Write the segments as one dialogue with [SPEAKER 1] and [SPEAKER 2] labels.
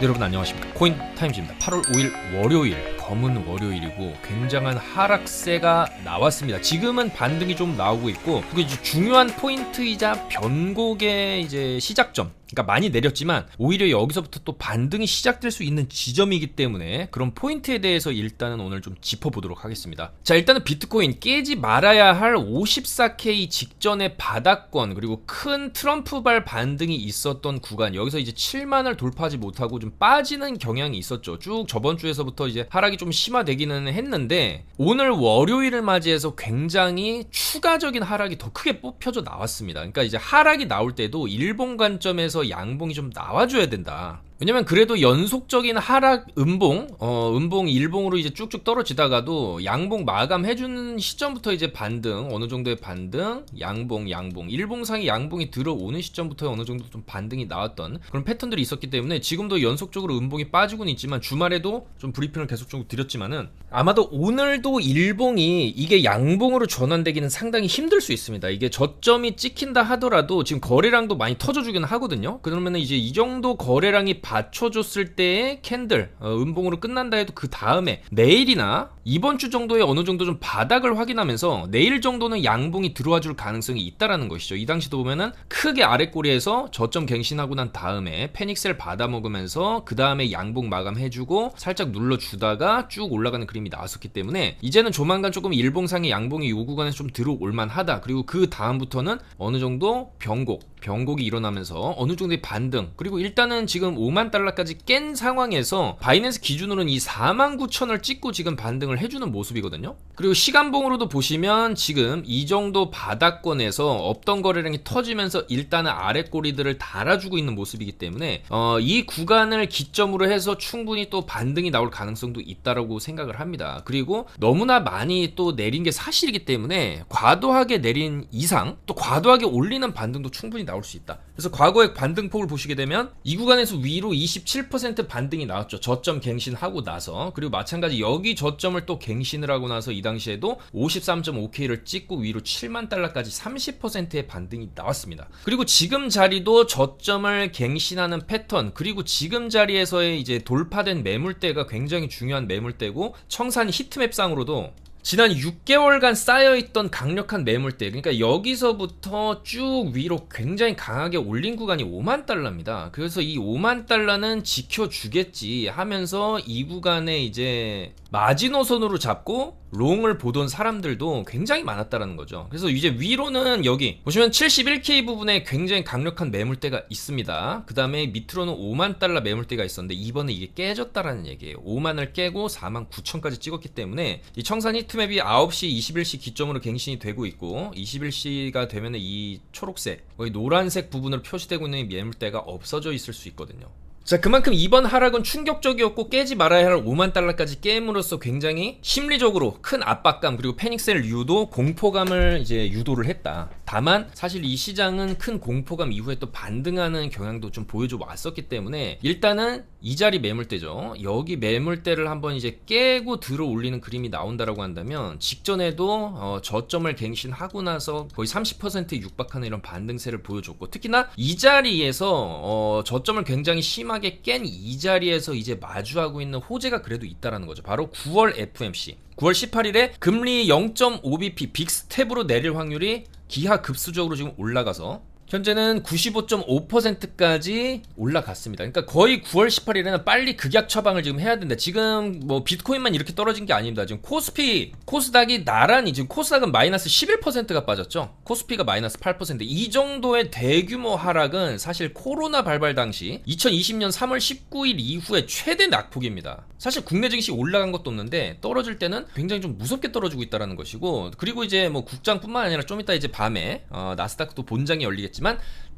[SPEAKER 1] 네, 여러분 안녕하십니까. 코인 타임즈입니다. 8월 5일 월요일 검은 월요일이고 굉장한 하락세가 나왔습니다. 지금은 반등이 좀 나오고 있고 이제 중요한 포인트이자 변곡의 이제 시작점 그러니까 많이 내렸지만 오히려 여기서부터 또 반등이 시작될 수 있는 지점이기 때문에 그런 포인트에 대해서 일단은 오늘 좀 짚어보도록 하겠습니다. 자 일단은 비트코인 깨지 말아야 할 54K 직전의 바닥권 그리고 큰 트럼프발 반등이 있었던 구간 여기서 이제 7만을 돌파하지 못하고 좀 빠지는 경향이 있었죠. 쭉 저번 주에서부터 이제 하락이 좀 심화되기는 했는데 오늘 월요일을 맞이해서 굉장히 추가적인 하락이 더 크게 뽑혀져 나왔습니다. 그러니까 이제 하락이 나올 때도 일본 관점에서 양봉이 좀 나와줘야 된다. 왜냐면 그래도 연속적인 하락 음봉, 어, 음봉, 일봉으로 이제 쭉쭉 떨어지다가도 양봉 마감해주는 시점부터 이제 반등, 어느 정도의 반등, 양봉, 양봉, 일봉상의 양봉이 들어오는 시점부터 어느 정도 좀 반등이 나왔던 그런 패턴들이 있었기 때문에 지금도 연속적으로 음봉이 빠지고는 있지만 주말에도 좀 브리핑을 계속 좀 드렸지만은 아마도 오늘도 일봉이 이게 양봉으로 전환되기는 상당히 힘들 수 있습니다. 이게 저점이 찍힌다 하더라도 지금 거래량도 많이 터져주긴 하거든요. 그러면은 이제 이 정도 거래량이 받쳐줬을 때의 캔들 어, 음봉으로 끝난다 해도 그 다음에 내일이나 이번 주 정도에 어느 정도 좀 바닥을 확인하면서 내일 정도는 양봉이 들어와 줄 가능성이 있다라는 것이죠. 이 당시도 보면은 크게 아래 꼬리에서 저점 갱신하고 난 다음에 페닉셀 받아 먹으면서 그 다음에 양봉 마감해주고 살짝 눌러주다가 쭉 올라가는 그림이 나왔었기 때문에 이제는 조만간 조금 일봉상의 양봉이 요 구간에서 좀 들어올 만하다. 그리고 그 다음부터는 어느 정도 변곡 변곡이 일어나면서 어느 정도의 반등 그리고 일단은 지금 5만 달러까지 깬 상황에서 바이낸스 기준으로는 이 4만 9천을 찍고 지금 반등을 해주는 모습이거든요. 그리고 시간봉으로도 보시면 지금 이 정도 바닥권에서 없던 거래량이 터지면서 일단은 아래 꼬리들을 달아주고 있는 모습이기 때문에 어, 이 구간을 기점으로 해서 충분히 또 반등이 나올 가능성도 있다라고 생각을 합니다. 그리고 너무나 많이 또 내린 게 사실이기 때문에 과도하게 내린 이상 또 과도하게 올리는 반등도 충분히 나올 수 있다. 그래서 과거의 반등폭을 보시게 되면 이 구간에서 위로 27% 반등이 나왔죠. 저점 갱신하고 나서 그리고 마찬가지 여기 저점을 또 갱신을 하고 나서 이 당시에도 53.5K를 찍고 위로 7만 달러까지 30%의 반등이 나왔습니다. 그리고 지금 자리도 저점을 갱신하는 패턴 그리고 지금 자리에서의 이제 돌파된 매물대가 굉장히 중요한 매물대고 청산 히트맵상으로도 지난 6개월간 쌓여있던 강력한 매물대 그러니까 여기서부터 쭉 위로 굉장히 강하게 올린 구간이 5만 달러입니다. 그래서 이 5만 달러는 지켜주겠지 하면서 이 구간에 이제 마지노선으로 잡고 롱을 보던 사람들도 굉장히 많았다라는 거죠. 그래서 이제 위로는 여기 보시면 71K 부분에 굉장히 강력한 매물대가 있습니다. 그 다음에 밑으로는 5만 달러 매물대가 있었는데 이번에 이게 깨졌다라는 얘기예요. 5만을 깨고 4만 9천까지 찍었기 때문에 이 청산 히트맵이 9시 21시 기점으로 갱신이 되고 있고 21시가 되면 이 초록색 거의 노란색 부분으로 표시되고 있는 매물대가 없어져 있을 수 있거든요. 자, 그만큼 이번 하락은 충격적이었고 깨지 말아야 할 5만 달러까지 깨임으로써 굉장히 심리적으로 큰 압박감 그리고 패닉셀 유도 공포감을 이제 유도를 했다. 다만 사실 이 시장은 큰 공포감 이후에 또 반등하는 경향도 좀 보여줘 왔었기 때문에 일단은 이 자리 매물대죠. 여기 매물대를 한번 이제 깨고 들어 올리는 그림이 나온다라고 한다면 직전에도 어, 저점을 갱신하고 나서 거의 30%에 육박하는 이런 반등세를 보여줬고 특히나 이 자리에서 어, 저점을 굉장히 심하게 깬 이 자리에서 이제 마주하고 있는 호재가 그래도 있다라는 거죠. 바로 9월 FMC. 9월 18일에 금리 0.5bp 빅스텝으로 내릴 확률이 기하급수적으로 지금 올라가서 현재는 95.5%까지 올라갔습니다. 그러니까 거의 9월 18일에는 빨리 극약 처방을 지금 해야 된다. 지금 뭐 비트코인만 이렇게 떨어진 게 아닙니다. 지금 코스피, 코스닥이 나란히 지금 코스닥은 마이너스 11%가 빠졌죠. 코스피가 마이너스 8%. 이 정도의 대규모 하락은 사실 코로나 발발 당시 2020년 3월 19일 이후에 최대 낙폭입니다. 사실 국내 증시 올라간 것도 없는데 떨어질 때는 굉장히 좀 무섭게 떨어지고 있다는 것이고 그리고 이제 뭐 국장뿐만 아니라 좀 이따 이제 밤에 어, 나스닥도 본장이 열리겠지만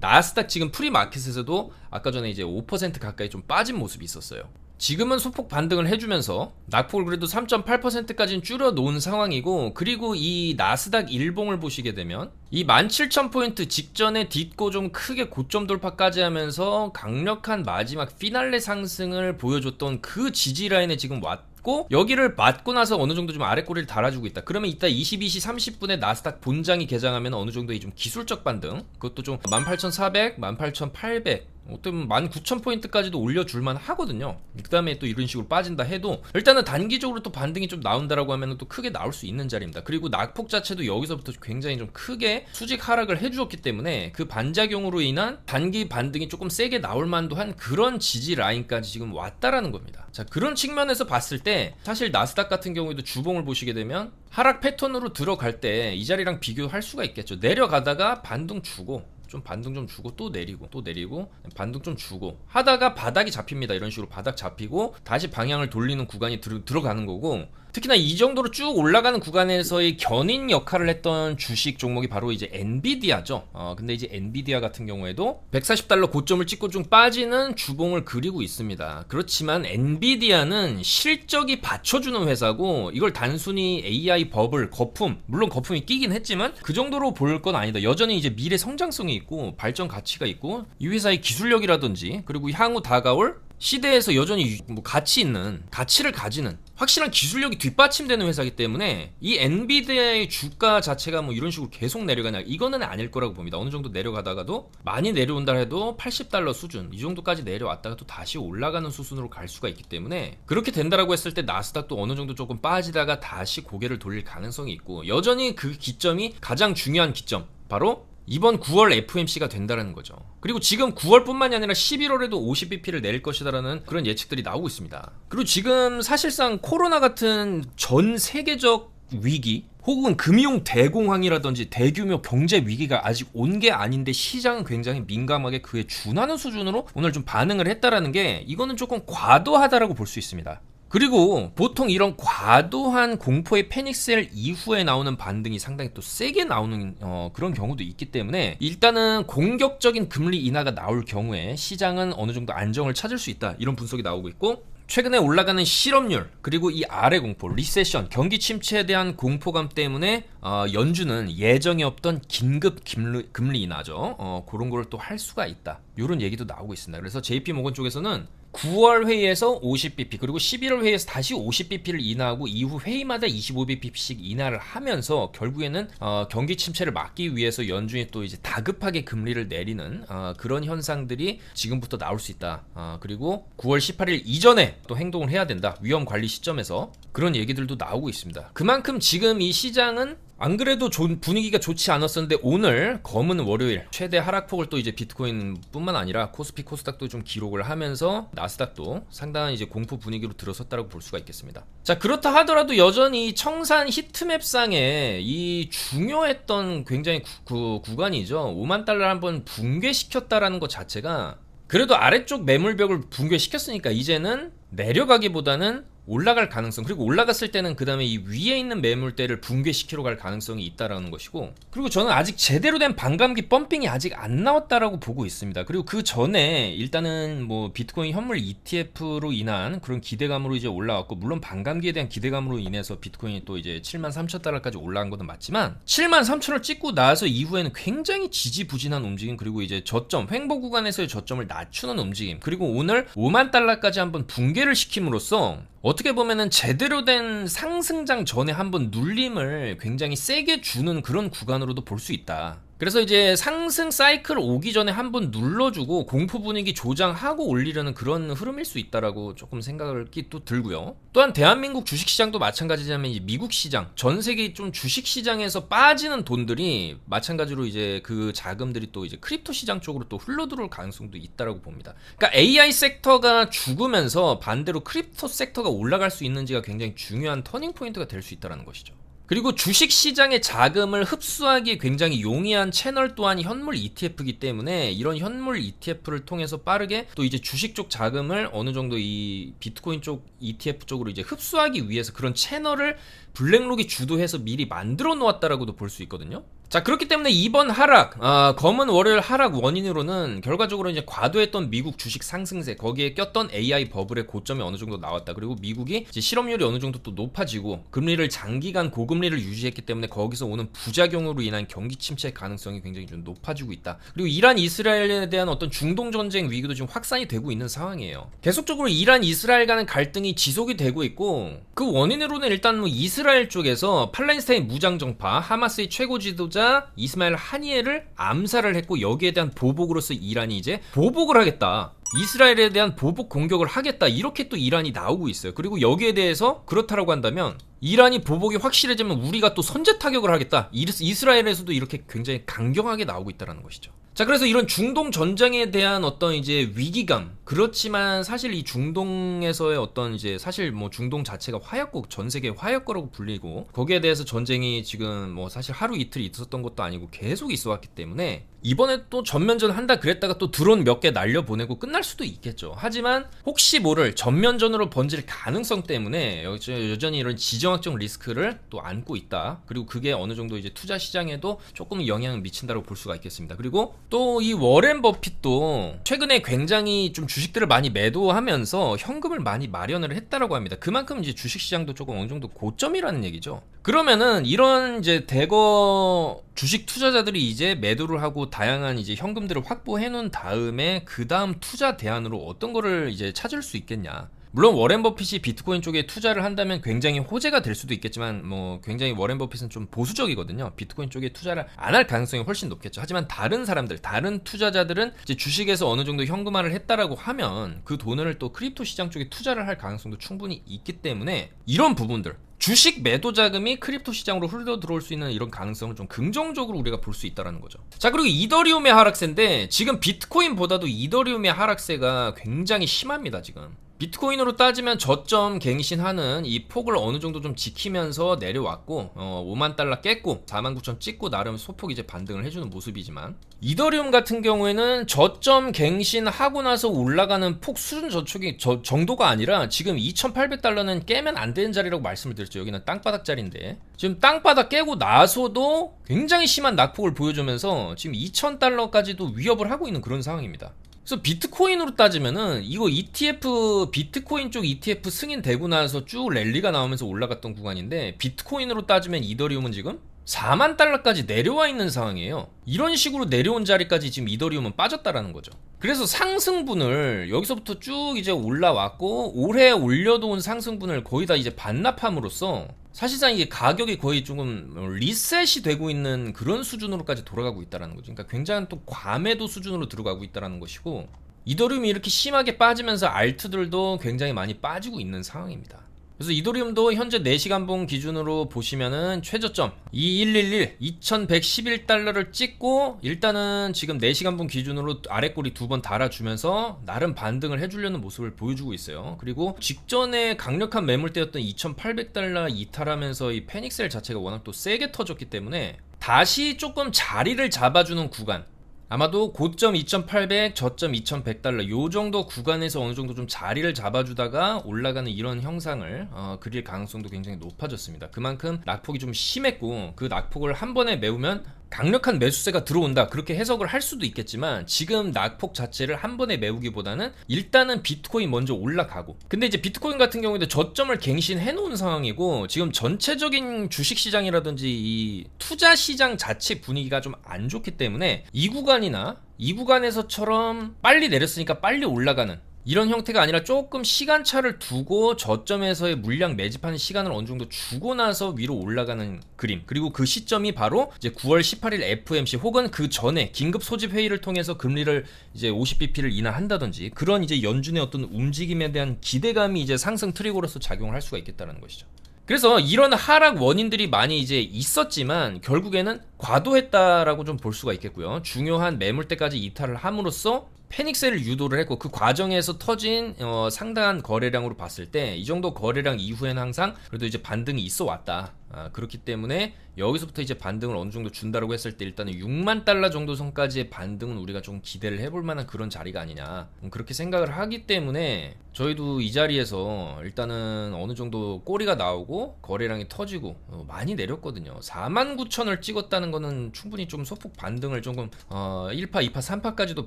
[SPEAKER 1] 나스닥 지금 프리마켓에서도 아까 전에 이제 5% 가까이 좀 빠진 모습이 있었어요. 지금은 소폭 반등을 해주면서 낙폭을 그래도 3.8%까지는 줄여놓은 상황이고 그리고 이 나스닥 일봉을 보시게 되면 이 17,000포인트 직전에 딛고 좀 크게 고점 돌파까지 하면서 강력한 마지막 피날레 상승을 보여줬던 그 지지 라인에 지금 왔 고 여기를 맞고 나서 어느 정도 좀 아래 꼬리를 달아주고 있다. 그러면 이따 22시 30분에 나스닥 본장이 개장하면 어느 정도의 좀 기술적 반등, 그것도 좀 18,400, 18,800 어떤 19,000포인트까지도 올려줄만 하거든요. 그 다음에 또 이런 식으로 빠진다 해도 일단은 단기적으로 또 반등이 좀 나온다라고 하면 또 크게 나올 수 있는 자리입니다. 그리고 낙폭 자체도 여기서부터 굉장히 좀 크게 수직 하락을 해주었기 때문에 그 반작용으로 인한 단기 반등이 조금 세게 나올 만도 한 그런 지지 라인까지 지금 왔다라는 겁니다. 자, 그런 측면에서 봤을 때 사실 나스닥 같은 경우에도 주봉을 보시게 되면 하락 패턴으로 들어갈 때 이 자리랑 비교할 수가 있겠죠. 내려가다가 반등 주고 좀 반등 좀 주고 또 내리고 또 내리고 반등 좀 주고 하다가 바닥이 잡힙니다. 이런 식으로 바닥 잡히고 다시 방향을 돌리는 구간이 들, 들어가는 거고 특히나 이 정도로 쭉 올라가는 구간에서의 견인 역할을 했던 주식 종목이 바로 이제 엔비디아죠. 어, 근데 이제 엔비디아 같은 경우에도 140달러 고점을 찍고 좀 빠지는 주봉을 그리고 있습니다. 그렇지만 엔비디아는 실적이 받쳐주는 회사고 이걸 단순히 AI 버블, 거품, 물론 거품이 끼긴 했지만 그 정도로 볼 건 아니다. 여전히 이제 미래 성장성이 있고 발전 가치가 있고 이 회사의 기술력이라든지 그리고 향후 다가올 시대에서 여전히 뭐 가치 있는 가치를 가지는 확실한 기술력이 뒷받침되는 회사이기 때문에 이 엔비디아의 주가 자체가 뭐 이런 식으로 계속 내려가냐 이거는 아닐 거라고 봅니다. 어느 정도 내려가다가도 많이 내려온다 해도 80달러 수준 이 정도까지 내려왔다가 또 다시 올라가는 수순으로 갈 수가 있기 때문에 그렇게 된다라고 했을 때 나스닥도 어느 정도 조금 빠지다가 다시 고개를 돌릴 가능성이 있고 여전히 그 기점이 가장 중요한 기점 바로 이번 9월 FMC가 된다는 거죠. 그리고 지금 9월뿐만이 아니라 11월에도 50bp를 내릴 것이다라는 그런 예측들이 나오고 있습니다. 그리고 지금 사실상 코로나 같은 전 세계적 위기 혹은 금융 대공황이라든지 대규모 경제 위기가 아직 온 게 아닌데 시장은 굉장히 민감하게 그에 준하는 수준으로 오늘 좀 반응을 했다라는 게 이거는 조금 과도하다라고 볼 수 있습니다. 그리고 보통 이런 과도한 공포의 패닉셀 이후에 나오는 반등이 상당히 또 세게 나오는 어, 그런 경우도 있기 때문에 일단은 공격적인 금리 인하가 나올 경우에 시장은 어느 정도 안정을 찾을 수 있다. 이런 분석이 나오고 있고 최근에 올라가는 실업률 그리고 이 아래 공포 리세션 경기 침체에 대한 공포감 때문에 어, 연준은 예정에 없던 긴급 금리, 금리 인하죠. 어, 그런 걸또할 수가 있다. 이런 얘기도 나오고 있습니다. 그래서 JP 모건 쪽에서는 9월 회의에서 50bp 그리고 11월 회의에서 다시 50bp를 인하하고 이후 회의마다 25bp씩 인하를 하면서 결국에는 어, 경기 침체를 막기 위해서 연준이 또 이제 다급하게 금리를 내리는 어, 그런 현상들이 지금부터 나올 수 있다. 어, 그리고 9월 18일 이전에 또 행동을 해야 된다. 위험 관리 시점에서 그런 얘기들도 나오고 있습니다. 그만큼 지금 이 시장은 안 그래도 분위기가 좋지 않았었는데 오늘 검은 월요일 최대 하락폭을 또 이제 비트코인뿐만 아니라 코스피 코스닥도 좀 기록을 하면서 나스닥도 상당한 이제 공포 분위기로 들어섰다고 볼 수가 있겠습니다. 자 그렇다 하더라도 여전히 청산 히트맵상에 이 중요했던 굉장히 구, 구, 구간이죠. 5만 달러 한번 붕괴시켰다라는 것 자체가 그래도 아래쪽 매물벽을 붕괴시켰으니까 이제는 내려가기보다는 올라갈 가능성 그리고 올라갔을 때는 그 다음에 이 위에 있는 매물대를 붕괴시키러 갈 가능성이 있다라는 것이고 그리고 저는 아직 제대로 된 반감기 펌핑이 아직 안 나왔다라고 보고 있습니다. 그리고 그 전에 일단은 뭐 비트코인 현물 ETF로 인한 그런 기대감으로 이제 올라왔고 물론 반감기에 대한 기대감으로 인해서 비트코인이 또 이제 7만 3천 달러까지 올라간 것은 맞지만 7만 3천을 찍고 나서 이후에는 굉장히 지지부진한 움직임 그리고 이제 저점 횡보 구간에서의 저점을 낮추는 움직임 그리고 오늘 5만 달러까지 한번 붕괴를 시킴으로써 어떻게 보면은 제대로 된 상승장 전에 한번 눌림을 굉장히 세게 주는 그런 구간으로도 볼 수 있다. 그래서 이제 상승 사이클 오기 전에 한번 눌러주고 공포 분위기 조장하고 올리려는 그런 흐름일 수 있다라고 조금 생각이 또 들고요. 또한 대한민국 주식시장도 마찬가지지만 미국 시장, 전 세계 좀 주식시장에서 빠지는 돈들이 마찬가지로 이제 그 자금들이 또 이제 크립토 시장 쪽으로 또 흘러 들어올 가능성도 있다라고 봅니다. 그러니까 AI 섹터가 죽으면서 반대로 크립토 섹터가 올라갈 수 있는지가 굉장히 중요한 터닝 포인트가 될 수 있다는 것이죠. 그리고 주식 시장의 자금을 흡수하기 굉장히 용이한 채널 또한 현물 ETF이기 때문에 이런 현물 ETF를 통해서 빠르게 또 이제 주식 쪽 자금을 어느 정도 이 비트코인 쪽 ETF 쪽으로 이제 흡수하기 위해서 그런 채널을 블랙록이 주도해서 미리 만들어 놓았다라고도 볼 수 있거든요. 자 그렇기 때문에 이번 하락 어, 검은 월요일 하락 원인으로는 결과적으로 이제 과도했던 미국 주식 상승세 거기에 꼈던 AI 버블의 고점이 어느 정도 나왔다. 그리고 미국이 실업률이 어느 정도 또 높아지고 금리를 장기간 고금리를 유지했기 때문에 거기서 오는 부작용으로 인한 경기 침체 가능성이 굉장히 좀 높아지고 있다. 그리고 이란 이스라엘에 대한 어떤 중동 전쟁 위기도 지금 확산이 되고 있는 상황이에요. 계속적으로 이란 이스라엘 간의 갈등이 지속이 되고 있고 그 원인으로는 일단 뭐 이스라엘 쪽에서 팔레스타인 무장 정파 하마스의 최고 지도자 히즈볼라가 이스마일 하니에를 암살을 했고 여기에 대한 보복으로서 이란이 이제 보복을 하겠다. 이스라엘에 대한 보복 공격을 하겠다. 이렇게 또 이란이 나오고 있어요. 그리고 여기에 대해서 그렇다라고 한다면 이란이 보복이 확실해지면 우리가 또 선제 타격을 하겠다. 이스- 이스라엘에서도 이렇게 굉장히 강경하게 나오고 있다는 것이죠. 자, 그래서 이런 중동 전쟁에 대한 어떤 이제 위기감. 그렇지만 사실 이 중동에서의 어떤 이제 사실 뭐 중동 자체가 화약국, 전 세계 화약국라고 불리고 거기에 대해서 전쟁이 지금 뭐 사실 하루 이틀 있었던 것도 아니고 계속 있어 왔기 때문에 이번에 또 전면전 한다 그랬다가 또 드론 몇 개 날려보내고 끝날 수도 있겠죠. 하지만 혹시 모를 전면전으로 번질 가능성 때문에 여- 여전히 이런 지정 학적 리스크를 또 안고 있다. 그리고 그게 어느 정도 이제 투자 시장에도 조금 영향을 미친다고 볼 수가 있겠습니다. 그리고 또 이 워렌 버핏도 최근에 굉장히 좀 주식들을 많이 매도하면서 현금을 많이 마련을 했다라고 합니다. 그만큼 이제 주식 시장도 조금 어느 정도 고점이라는 얘기죠. 그러면은 이런 이제 대거 주식 투자자들이 이제 매도를 하고 다양한 이제 현금들을 확보해 놓은 다음에 그 다음 투자 대안으로 어떤 거를 이제 찾을 수 있겠냐. 물론 워렌 버핏이 비트코인 쪽에 투자를 한다면 굉장히 호재가 될 수도 있겠지만 뭐 굉장히 워렌 버핏은 좀 보수적이거든요. 비트코인 쪽에 투자를 안 할 가능성이 훨씬 높겠죠. 하지만 다른 사람들, 다른 투자자들은 이제 주식에서 어느 정도 현금화를 했다라고 하면 그 돈을 또 크립토 시장 쪽에 투자를 할 가능성도 충분히 있기 때문에 이런 부분들 주식 매도 자금이 크립토 시장으로 흘러 들어올 수 있는 이런 가능성을 좀 긍정적으로 우리가 볼 수 있다라는 거죠. 자, 그리고 이더리움의 하락세인데 지금 비트코인보다도 이더리움의 하락세가 굉장히 심합니다, 지금. 비트코인으로 따지면 저점 갱신하는 이 폭을 어느 정도 좀 지키면서 내려왔고 어, 5만 달러 깼고 4만 9천 찍고 나름 소폭 이제 반등을 해주는 모습이지만 이더리움 같은 경우에는 저점 갱신하고 나서 올라가는 폭 수준 저촉이 저 정도가 아니라 지금 2,800달러는 깨면 안 되는 자리라고 말씀을 드렸죠. 여기는 땅바닥 자리인데 지금 땅바닥 깨고 나서도 굉장히 심한 낙폭을 보여주면서 지금 2,000달러까지도 위협을 하고 있는 그런 상황입니다. 그래서 비트코인으로 따지면은 이거 ETF 비트코인 쪽 ETF 승인되고 나서 쭉 랠리가 나오면서 올라갔던 구간인데 비트코인으로 따지면 이더리움은 지금 4만 달러까지 내려와 있는 상황이에요. 이런 식으로 내려온 자리까지 지금 이더리움은 빠졌다라는 거죠. 그래서 상승분을 여기서부터 쭉 이제 올라왔고 올해 올려놓은 상승분을 거의 다 이제 반납함으로써 사실상 이게 가격이 거의 조금 리셋이 되고 있는 그런 수준으로까지 돌아가고 있다는 거죠. 그러니까 굉장한 또 과매도 수준으로 들어가고 있다는 것이고 이더리움이 이렇게 심하게 빠지면서 알트들도 굉장히 많이 빠지고 있는 상황입니다. 그래서 이더리움도 현재 4시간봉 기준으로 보시면은 최저점 2111 2111달러를 찍고 일단은 지금 4시간봉 기준으로 아래꼬리 두 번 달아주면서 나름 반등을 해주려는 모습을 보여주고 있어요. 그리고 직전에 강력한 매물대였던 2800달러 이탈하면서 이 패닉셀 자체가 워낙 또 세게 터졌기 때문에 다시 조금 자리를 잡아주는 구간 아마도 고점 2,800, 저점 2,100달러 요 정도 구간에서 어느 정도 좀 자리를 잡아주다가 올라가는 이런 형상을 어, 그릴 가능성도 굉장히 높아졌습니다. 그만큼 낙폭이 좀 심했고 그 낙폭을 한 번에 메우면 강력한 매수세가 들어온다. 그렇게 해석을 할 수도 있겠지만 지금 낙폭 자체를 한 번에 메우기보다는 일단은 비트코인 먼저 올라가고. 근데 이제 비트코인 같은 경우에도 저점을 갱신해 놓은 상황이고 지금 전체적인 주식 시장이라든지 이 투자 시장 자체 분위기가 좀 안 좋기 때문에 이 구간이나 이 구간에서처럼 빨리 내렸으니까 빨리 올라가는 이런 형태가 아니라 조금 시간차를 두고 저점에서의 물량 매집하는 시간을 어느 정도 주고 나서 위로 올라가는 그림. 그리고 그 시점이 바로 이제 9월 18일 FMC 혹은 그 전에 긴급 소집 회의를 통해서 금리를 이제 50bp를 인하한다든지 그런 이제 연준의 어떤 움직임에 대한 기대감이 이제 상승 트리거로서 작용을 할 수가 있겠다는 것이죠. 그래서 이런 하락 원인들이 많이 이제 있었지만 결국에는 과도했다라고 좀 볼 수가 있겠고요. 중요한 매물대까지 이탈을 함으로써 패닉셀을 유도를 했고 그 과정에서 터진 어, 상당한 거래량으로 봤을 때 이 정도 거래량 이후에는 항상 그래도 이제 반등이 있어 왔다. 아, 그렇기 때문에 여기서부터 이제 반등을 어느 정도 준다라고 했을 때 일단은 6만 달러 정도 선까지의 반등은 우리가 좀 기대를 해볼 만한 그런 자리가 아니냐. 음, 그렇게 생각을 하기 때문에 저희도 이 자리에서 일단은 어느 정도 꼬리가 나오고 거래량이 터지고 어, 많이 내렸거든요. 4만 9천을 찍었다는 거는 충분히 좀 소폭 반등을 조금 어, 1파 2파 3파까지도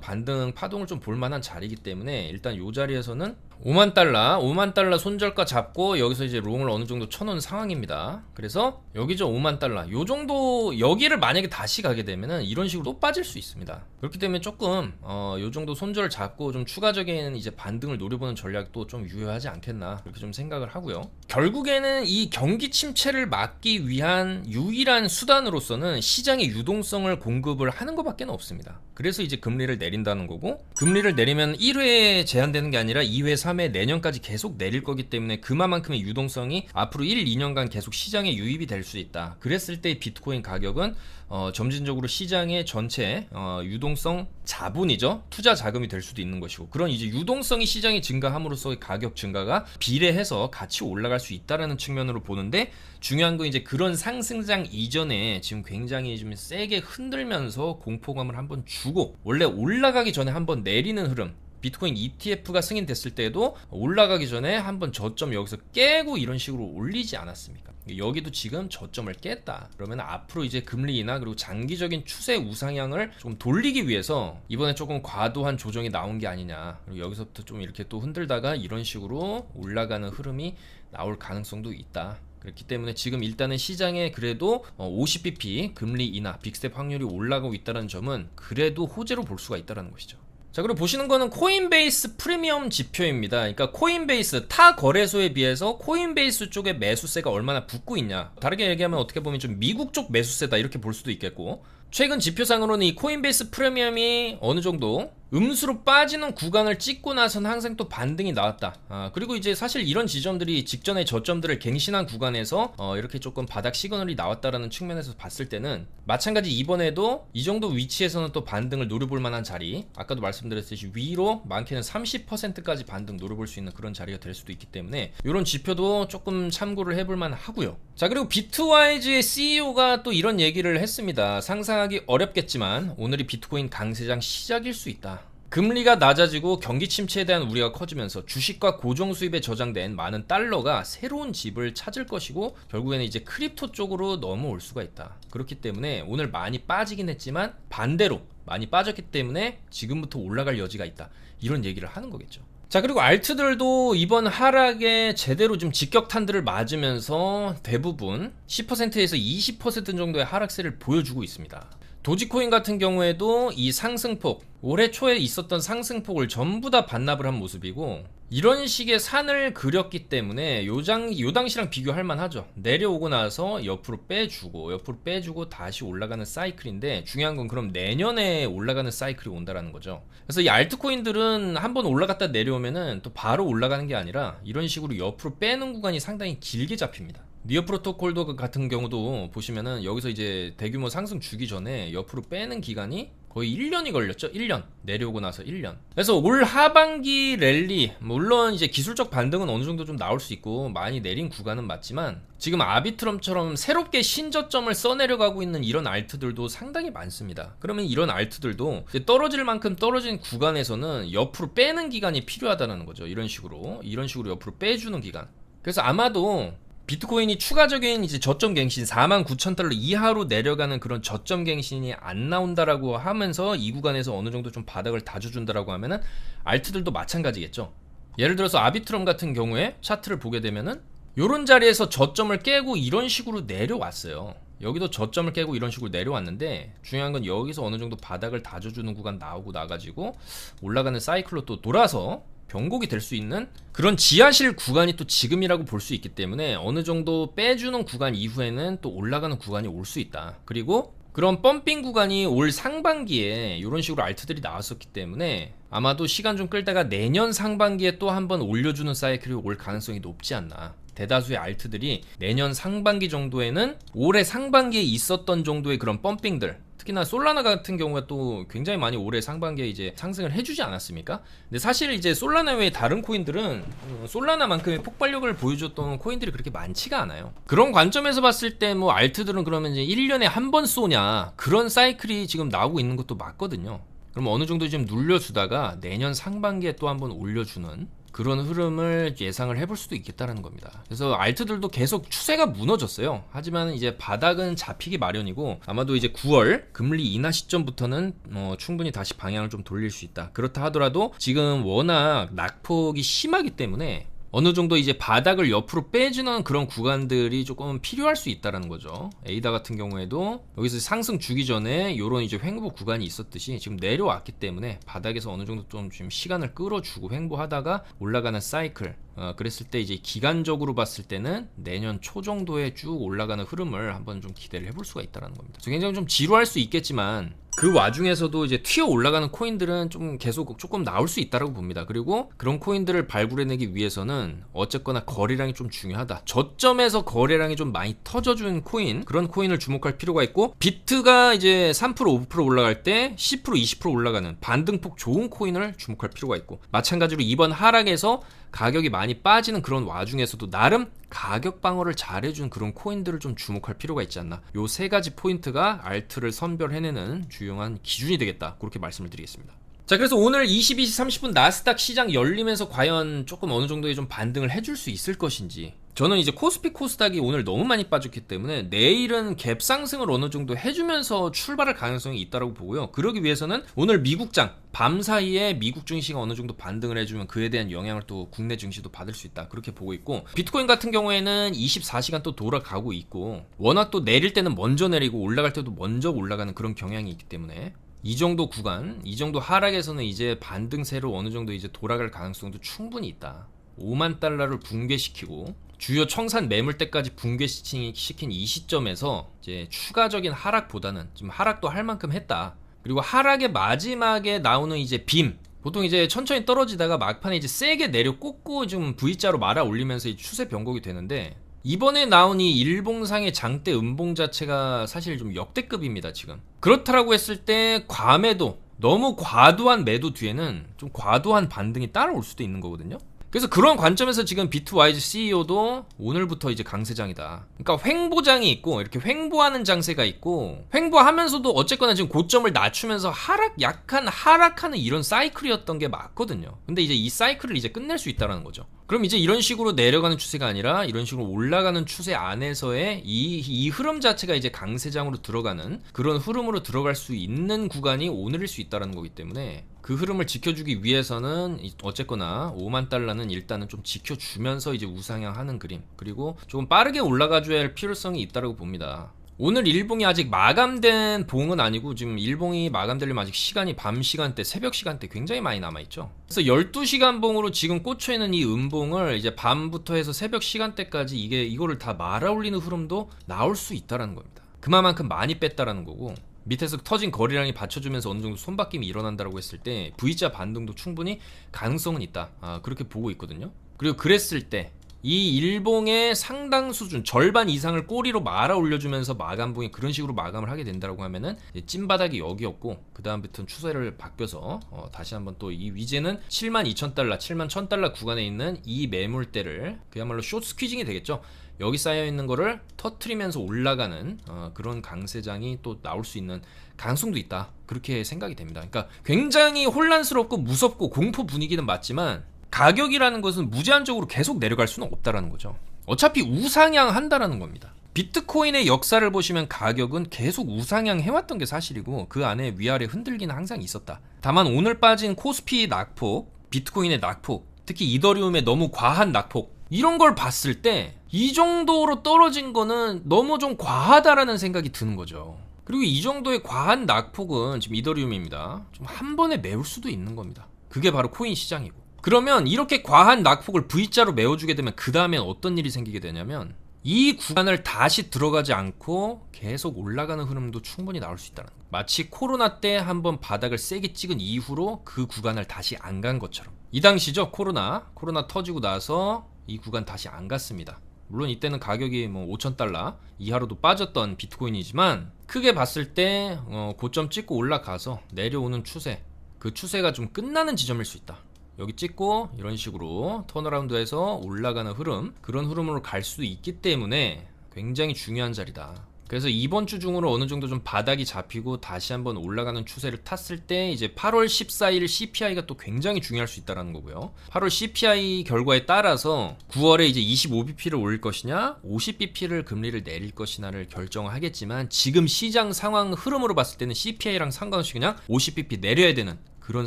[SPEAKER 1] 반등 파동을 좀 볼 만한 자리이기 때문에 일단 이 자리에서는 5만 달러 5만 달러 손절가 잡고 여기서 이제 롱을 어느 정도 쳐놓은 상황입니다. 그래서 여기죠 5만 달러 요 정도 여기를 만약에 다시 가게 되면은 이런 식으로 또 빠질 수 있습니다 그렇기 때문에 조금 어, 요 정도 손절을 잡고 좀 추가적인 이제 반등을 노려보는 전략도 좀 유효하지 않겠나 그렇게 좀 생각을 하고요 결국에는 이 경기 침체를 막기 위한 유일한 수단으로서는 시장의 유동성을 공급을 하는 것밖에 없습니다. 그래서 이제 금리를 내린다는 거고 금리를 내리면 1회에 제한되는 게 아니라 2회, 3회 내년까지 계속 내릴 거기 때문에 그만큼의 유동성이 앞으로 1, 2년간 계속 시장에 유 입이 될 수 있다. 그랬을 때 비트코인 가격은 어, 점진적으로 시장의 전체 어, 유동성 자본이죠 투자 자금이 될 수도 있는 것이고 그런 이제 유동성이 시장이 증가함으로써 가격 증가가 비례해서 같이 올라갈 수 있다라는 측면으로 보는데 중요한 건 이제 그런 상승장 이전에 지금 굉장히 좀 세게 흔들면서 공포감을 한번 주고 원래 올라가기 전에 한번 내리는 흐름 비트코인 ETF가 승인됐을 때도 올라가기 전에 한번 저점 여기서 깨고 이런 식으로 올리지 않았습니까? 여기도 지금 저점을 깼다. 그러면 앞으로 이제 금리 인하 그리고 장기적인 추세 우상향을 좀 돌리기 위해서 이번에 조금 과도한 조정이 나온 게 아니냐. 그리고 여기서부터 좀 이렇게 또 흔들다가 이런 식으로 올라가는 흐름이 나올 가능성도 있다. 그렇기 때문에 지금 일단은 시장에 그래도 50bp 금리 인하 빅스텝 확률이 올라가고 있다는 점은 그래도 호재로 볼 수가 있다는 것이죠. 자 그리고 보시는 거는 코인베이스 프리미엄 지표입니다. 그러니까 코인베이스 타 거래소에 비해서 코인베이스 쪽의 매수세가 얼마나 붙고 있냐. 다르게 얘기하면 어떻게 보면 좀 미국 쪽 매수세다 이렇게 볼 수도 있겠고 최근 지표상으로는 이 코인베이스 프리미엄이 어느 정도 음수로 빠지는 구간을 찍고 나선 항상 또 반등이 나왔다. 아, 그리고 이제 사실 이런 지점들이 직전의 저점들을 갱신한 구간에서 어, 이렇게 조금 바닥 시그널이 나왔다라는 측면에서 봤을 때는 마찬가지 이번에도 이 정도 위치에서는 또 반등을 노려볼 만한 자리 아까도 말씀드렸듯이 위로 많게는 30%까지 반등 노려볼 수 있는 그런 자리가 될 수도 있기 때문에 이런 지표도 조금 참고를 해볼 만 하고요. 자 그리고 비트와이즈의 CEO가 또 이런 얘기를 했습니다. 상상하기 어렵겠지만 오늘이 비트코인 강세장 시작일 수 있다. 금리가 낮아지고 경기 침체에 대한 우려가 커지면서 주식과 고정 수입에 저장된 많은 달러가 새로운 집을 찾을 것이고 결국에는 이제 크립토 쪽으로 넘어올 수가 있다. 그렇기 때문에 오늘 많이 빠지긴 했지만 반대로 많이 빠졌기 때문에 지금부터 올라갈 여지가 있다. 이런 얘기를 하는 거겠죠. 자 그리고 알트들도 이번 하락에 제대로 좀 직격탄들을 맞으면서 대부분 10%에서 20% 정도의 하락세를 보여주고 있습니다. 도지코인 같은 경우에도 이 상승폭 올해 초에 있었던 상승폭을 전부 다 반납을 한 모습이고 이런 식의 산을 그렸기 때문에 요장 요 당시랑 비교할 만하죠. 내려오고 나서 옆으로 빼주고 옆으로 빼주고 다시 올라가는 사이클인데 중요한 건 그럼 내년에 올라가는 사이클이 온다라는 거죠. 그래서 이 알트코인들은 한번 올라갔다 내려오면은 또 바로 올라가는 게 아니라 이런 식으로 옆으로 빼는 구간이 상당히 길게 잡힙니다. 니어 프로토콜도 같은 경우도 보시면은 여기서 이제 대규모 상승 주기 전에 옆으로 빼는 기간이 거의 1년이 걸렸죠. 1년. 내려오고 나서 1년. 그래서 올 하반기 랠리, 물론 이제 기술적 반등은 어느 정도 좀 나올 수 있고 많이 내린 구간은 맞지만 지금 아비트럼처럼 새롭게 신저점을 써내려가고 있는 이런 알트들도 상당히 많습니다. 그러면 이런 알트들도 떨어질 만큼 떨어진 구간에서는 옆으로 빼는 기간이 필요하다는 거죠. 이런 식으로. 이런 식으로 옆으로 빼주는 기간. 그래서 아마도 비트코인이 추가적인 이제 저점 갱신 4만 9천 달러 이하로 내려가는 그런 저점 갱신이 안 나온다라고 하면서 이 구간에서 어느 정도 좀 바닥을 다져준다라고 하면은 알트들도 마찬가지겠죠. 예를 들어서 아비트럼 같은 경우에 차트를 보게 되면은 요런 자리에서 저점을 깨고 이런 식으로 내려왔어요. 여기도 저점을 깨고 이런 식으로 내려왔는데 중요한 건 여기서 어느 정도 바닥을 다져주는 구간 나오고 나가지고 올라가는 사이클로 또 돌아서 변곡이 될 수 있는 그런 지하실 구간이 또 지금이라고 볼 수 있기 때문에 어느 정도 빼주는 구간 이후에는 또 올라가는 구간이 올 수 있다. 그리고 그런 펌핑 구간이 올 상반기에 이런 식으로 알트들이 나왔었기 때문에 아마도 시간 좀 끌다가 내년 상반기에 또 한번 올려주는 사이클이 올 가능성이 높지 않나. 대다수의 알트들이 내년 상반기 정도에는 올해 상반기에 있었던 정도의 그런 펌핑들 특히나 솔라나 같은 경우가 또 굉장히 많이 올해 상반기에 이제 상승을 해주지 않았습니까? 근데 사실 이제 솔라나 외에 다른 코인들은 어, 솔라나만큼의 폭발력을 보여줬던 코인들이 그렇게 많지가 않아요. 그런 관점에서 봤을 때 뭐 알트들은 그러면 이제 1년에 한 번 쏘냐 그런 사이클이 지금 나오고 있는 것도 맞거든요. 그럼 어느 정도 좀 눌려주다가 내년 상반기에 또 한번 올려주는 그런 흐름을 예상을 해볼 수도 있겠다는 겁니다. 그래서 알트들도 계속 추세가 무너졌어요. 하지만 이제 바닥은 잡히기 마련이고 아마도 이제 9월 금리 인하 시점부터는 어, 충분히 다시 방향을 좀 돌릴 수 있다. 그렇다 하더라도 지금 워낙 낙폭이 심하기 때문에 어느 정도 이제 바닥을 옆으로 빼주는 그런 구간들이 조금 필요할 수 있다라는 거죠. 에이다 같은 경우에도 여기서 상승 주기 전에 이런 이제 횡보 구간이 있었듯이 지금 내려왔기 때문에 바닥에서 어느 정도 좀 지금 시간을 끌어주고 횡보하다가 올라가는 사이클 어, 그랬을 때 이제 기간적으로 봤을 때는 내년 초 정도에 쭉 올라가는 흐름을 한번 좀 기대를 해볼 수가 있다는 겁니다. 굉장히 좀 지루할 수 있겠지만 그 와중에서도 이제 튀어 올라가는 코인들은 좀 계속 조금 나올 수 있다라고 봅니다. 그리고 그런 코인들을 발굴해내기 위해서는 어쨌거나 거래량이 좀 중요하다. 저점에서 거래량이 좀 많이 터져준 코인 그런 코인을 주목할 필요가 있고 비트가 이제 3% 5% 올라갈 때 10% 20% 올라가는 반등폭 좋은 코인을 주목할 필요가 있고 마찬가지로 이번 하락에서 가격이 많이 빠지는 그런 와중에서도 나름 가격 방어를 잘해준 그런 코인들을 좀 주목할 필요가 있지 않나. 요 세 가지 포인트가 알트를 선별해내는 주요한 기준이 되겠다. 그렇게 말씀을 드리겠습니다. 자, 그래서 오늘 22시 30분 나스닥 시장 열리면서 과연 조금 어느 정도의 좀 반등을 해줄 수 있을 것인지. 저는 이제 코스피 코스닥이 오늘 너무 많이 빠졌기 때문에 내일은 갭 상승을 어느 정도 해주면서 출발할 가능성이 있다고 보고요. 그러기 위해서는 오늘 미국장 밤 사이에 미국 증시가 어느 정도 반등을 해주면 그에 대한 영향을 또 국내 증시도 받을 수 있다 그렇게 보고 있고 비트코인 같은 경우에는 24시간 또 돌아가고 있고 워낙 또 내릴 때는 먼저 내리고 올라갈 때도 먼저 올라가는 그런 경향이 있기 때문에 이 정도 구간, 이 정도 하락에서는 이제 반등세로 어느 정도 이제 돌아갈 가능성도 충분히 있다. 5만 달러를 붕괴시키고 주요 청산 매물대까지 붕괴시킨 이 시점에서 이제 추가적인 하락보다는 지금 하락도 할 만큼 했다. 그리고 하락의 마지막에 나오는 이제 빔. 보통 이제 천천히 떨어지다가 막판에 이제 세게 내려 꽂고 좀 V자로 말아 올리면서 추세 변곡이 되는데 이번에 나온 이 일봉상의 장대 음봉 자체가 사실 좀 역대급입니다, 지금. 그렇다라고 했을 때 과매도 너무 과도한 매도 뒤에는 좀 과도한 반등이 따라올 수도 있는 거거든요. 그래서 그런 관점에서 지금 비트와이즈 CEO도 오늘부터 이제 강세장이다. 그러니까 횡보장이 있고 이렇게 횡보하는 장세가 있고 횡보하면서도 어쨌거나 지금 고점을 낮추면서 하락 약한 하락하는 이런 사이클이었던 게 맞거든요. 근데 이제 이 사이클을 이제 끝낼 수 있다라는 거죠. 그럼 이제 이런 식으로 내려가는 추세가 아니라 이런 식으로 올라가는 추세 안에서의 이, 이 흐름 자체가 이제 강세장으로 들어가는 그런 흐름으로 들어갈 수 있는 구간이 오늘일 수 있다는 거기 때문에 그 흐름을 지켜주기 위해서는 어쨌거나 5만 달러는 일단은 좀 지켜주면서 이제 우상향하는 그림 그리고 조금 빠르게 올라가줘야 할 필요성이 있다고 봅니다. 오늘 일봉이 아직 마감된 봉은 아니고 지금 일봉이 마감되려면 아직 시간이 밤 시간대, 새벽 시간대 굉장히 많이 남아있죠. 그래서 12시간 봉으로 지금 꽂혀있는 이 음봉을 이제 밤부터 해서 새벽 시간대까지 이게 이거를 다 말아 올리는 흐름도 나올 수 있다라는 겁니다. 그만큼 많이 뺐다라는 거고 밑에서 터진 거리량이 받쳐주면서 어느 정도 손바뀜이 일어난다고 했을 때 V자 반등도 충분히 가능성은 있다. 아, 그렇게 보고 있거든요. 그리고 그랬을 때 이 일봉의 상당 수준 절반 이상을 꼬리로 말아 올려주면서 마감봉이 그런 식으로 마감을 하게 된다고 하면은 찐바닥이 여기였고 그 다음부터는 추세를 바뀌어서 어, 다시 한번 또 이 위제는 7만 2천 달러, 7만 1천 달러 구간에 있는 이 매물대를 그야말로 숏 스퀴징이 되겠죠. 여기 쌓여 있는 거를 터트리면서 올라가는 어, 그런 강세장이 또 나올 수 있는 가능성도 있다. 그렇게 생각이 됩니다. 그러니까 굉장히 혼란스럽고 무섭고 공포 분위기는 맞지만 가격이라는 것은 무제한적으로 계속 내려갈 수는 없다라는 거죠. 어차피 우상향 한다라는 겁니다. 비트코인의 역사를 보시면 가격은 계속 우상향 해왔던 게 사실이고 그 안에 위아래 흔들기는 항상 있었다. 다만 오늘 빠진 코스피 낙폭, 비트코인의 낙폭, 특히 이더리움의 너무 과한 낙폭 이런 걸 봤을 때 이 정도로 떨어진 거는 너무 좀 과하다라는 생각이 드는 거죠. 그리고 이 정도의 과한 낙폭은 지금 이더리움입니다. 좀 한 번에 메울 수도 있는 겁니다. 그게 바로 코인 시장이고. 그러면 이렇게 과한 낙폭을 V자로 메워주게 되면 그 다음엔 어떤 일이 생기게 되냐면 이 구간을 다시 들어가지 않고 계속 올라가는 흐름도 충분히 나올 수 있다는 거예요. 마치 코로나 때 한번 바닥을 세게 찍은 이후로 그 구간을 다시 안 간 것처럼. 이 당시죠. 코로나. 코로나 터지고 나서 이 구간 다시 안 갔습니다. 물론 이때는 가격이 뭐 5천 달러 이하로도 빠졌던 비트코인이지만 크게 봤을 때 어, 고점 찍고 올라가서 내려오는 추세 그 추세가 좀 끝나는 지점일 수 있다. 여기 찍고 이런 식으로 턴어라운드해서 올라가는 흐름 그런 흐름으로 갈 수도 있기 때문에 굉장히 중요한 자리다. 그래서 이번 주 중으로 어느 정도 좀 바닥이 잡히고 다시 한번 올라가는 추세를 탔을 때 이제 8월 14일 CPI가 또 굉장히 중요할 수 있다는 거고요. 8월 CPI 결과에 따라서 9월에 이제 25bp를 올릴 것이냐, 50bp를 금리를 내릴 것이냐를 결정하겠지만 지금 시장 상황 흐름으로 봤을 때는 CPI랑 상관없이 그냥 50bp 내려야 되는 그런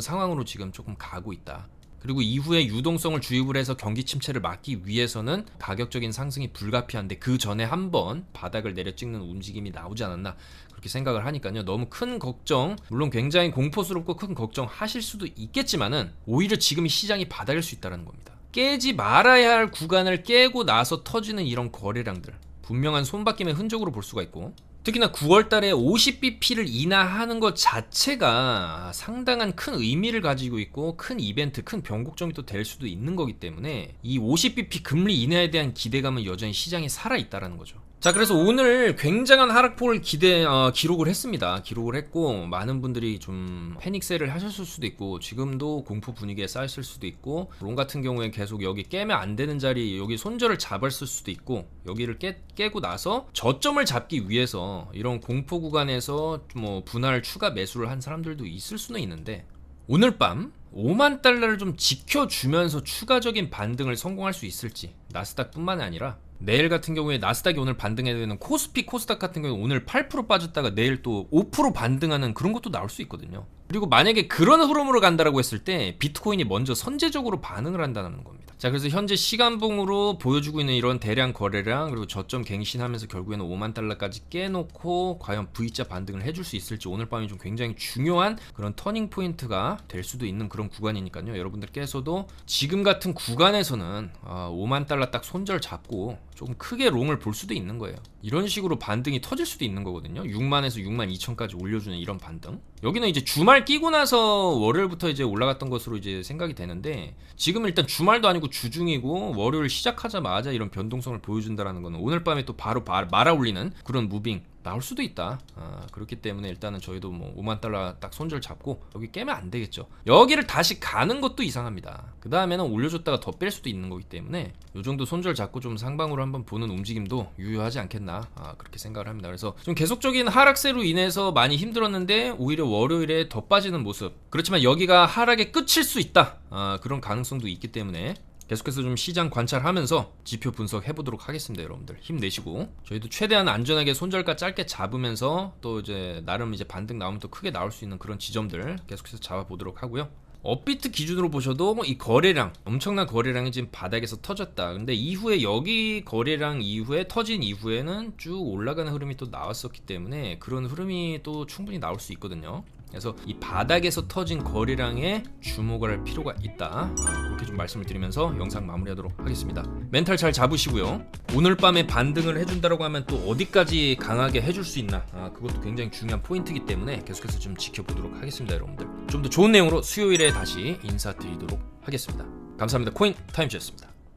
[SPEAKER 1] 상황으로 지금 조금 가고 있다. 그리고 이후에 유동성을 주입을 해서 경기 침체를 막기 위해서는 가격적인 상승이 불가피한데 그 전에 한번 바닥을 내려 찍는 움직임이 나오지 않았나 그렇게 생각을 하니까요. 너무 큰 걱정, 물론 굉장히 공포스럽고 큰 걱정 하실 수도 있겠지만은 오히려 지금 이 시장이 바닥일 수 있다는 겁니다. 깨지 말아야 할 구간을 깨고 나서 터지는 이런 거래량들 분명한 손바뀜의 흔적으로 볼 수가 있고 특히나 9월달에 50bp를 인하하는 것 자체가 상당한 큰 의미를 가지고 있고 큰 이벤트, 큰 변곡점이 또 될 수도 있는 거기 때문에 이 50bp 금리 인하에 대한 기대감은 여전히 시장에 살아 있다라는 거죠. 자, 그래서 오늘 굉장한 하락폭을 기대 어, 기록을 했습니다. 기록을 했고 많은 분들이 좀 패닉세를 하셨을 수도 있고 지금도 공포 분위기에 쌓였을 수도 있고 론 같은 경우에 계속 여기 깨면 안 되는 자리 여기 손절을 잡았을 수도 있고 여기를 깨, 깨고 나서 저점을 잡기 위해서 이런 공포 구간에서 뭐 분할 추가 매수를 한 사람들도 있을 수는 있는데 오늘 밤 5만 달러를 좀 지켜주면서 추가적인 반등을 성공할 수 있을지 나스닥 뿐만 아니라 내일 같은 경우에 나스닥이 오늘 반등해야 되는 코스피 코스닥 같은 경우에 오늘 8% 빠졌다가 내일 또 5% 반등하는 그런 것도 나올 수 있거든요. 그리고 만약에 그런 흐름으로 간다라고 했을 때 비트코인이 먼저 선제적으로 반응을 한다는 겁니다. 자, 그래서 현재 시간봉으로 보여주고 있는 이런 대량 거래량 그리고 저점 갱신하면서 결국에는 5만 달러까지 깨놓고 과연 V자 반등을 해줄 수 있을지 오늘 밤이 좀 굉장히 중요한 그런 터닝 포인트가 될 수도 있는 그런 구간이니까요. 여러분들께서도 지금 같은 구간에서는 아, 5만 달러 딱 손절 잡고 조금 크게 롱을 볼 수도 있는 거예요. 이런 식으로 반등이 터질 수도 있는 거거든요. 6만에서 6만 2천까지 올려주는 이런 반등. 여기는 이제 주말 끼고 나서 월요일부터 이제 올라갔던 것으로 이제 생각이 되는데 지금 일단 주말도 아니고 주중이고 월요일 시작하자마자 이런 변동성을 보여준다라는 거는 오늘 밤에 또 바로 바- 말아 올리는 그런 무빙 나올 수도 있다. 아, 그렇기 때문에 일단은 저희도 뭐 5만 달러 딱 손절 잡고 여기 깨면 안 되겠죠. 여기를 다시 가는 것도 이상합니다. 그 다음에는 올려줬다가 더 뺄 수도 있는 거기 때문에 요 정도 손절 잡고 좀 상방으로 한번 보는 움직임도 유효하지 않겠나 아, 그렇게 생각을 합니다. 그래서 좀 계속적인 하락세로 인해서 많이 힘들었는데 오히려 월요일에 더 빠지는 모습. 그렇지만 여기가 하락의 끝일 수 있다. 아, 그런 가능성도 있기 때문에 계속해서 좀 시장 관찰하면서 지표 분석해 보도록 하겠습니다, 여러분들. 힘내시고 저희도 최대한 안전하게 손절가 짧게 잡으면서 또 이제 나름 이제 반등 나오면 또 크게 나올 수 있는 그런 지점들 계속해서 잡아 보도록 하고요. 업비트 기준으로 보셔도 이 거래량 엄청난 거래량이 지금 바닥에서 터졌다. 근데 이후에 여기 거래량 이후에 터진 이후에는 쭉 올라가는 흐름이 또 나왔었기 때문에 그런 흐름이 또 충분히 나올 수 있거든요. 그래서 이 바닥에서 터진 거래량에 주목을 할 필요가 있다. 아, 그렇게 좀 말씀을 드리면서 영상 마무리하도록 하겠습니다. 멘탈 잘 잡으시고요. 오늘 밤에 반등을 해준다라고 하면 또 어디까지 강하게 해줄 수 있나? 아, 그것도 굉장히 중요한 포인트이기 때문에 계속해서 좀 지켜보도록 하겠습니다, 여러분들. 좀 더 좋은 내용으로 수요일에 다시 인사드리도록 하겠습니다. 감사합니다. 코인 타임즈였습니다.